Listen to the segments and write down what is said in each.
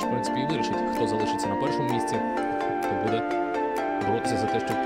зустріч, в принципі, і вирішить, хто залишиться на першому місці, хто буде боротися за те, щоб.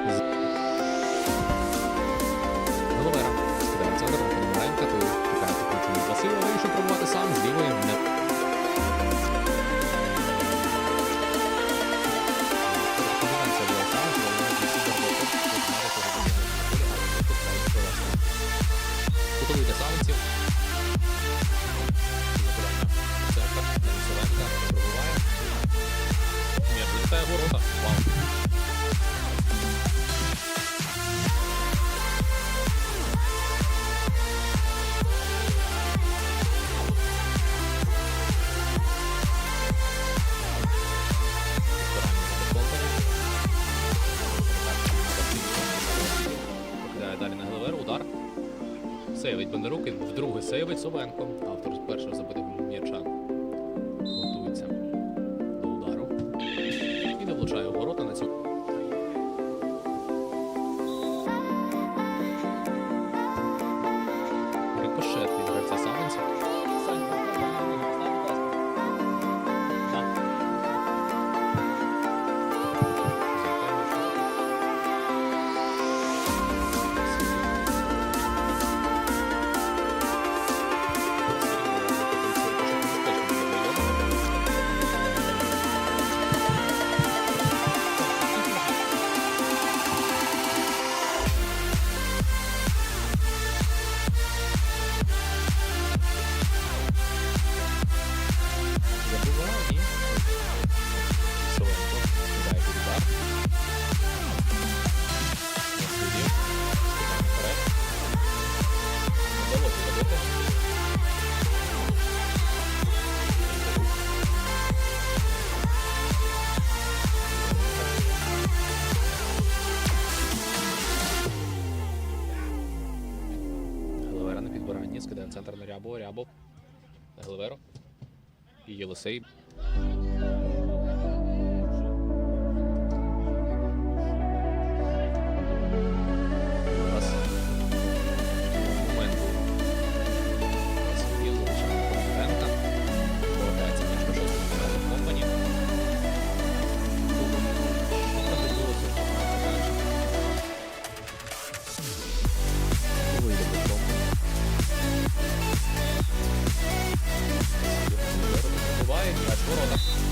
Сейвить Бондарук і вдруге сейвить Совенко. Автор першого забитого м'яча. Підбиранні, скидає в центр на Рябова. Рябов. Гливеро. І Єлисей. Воротах.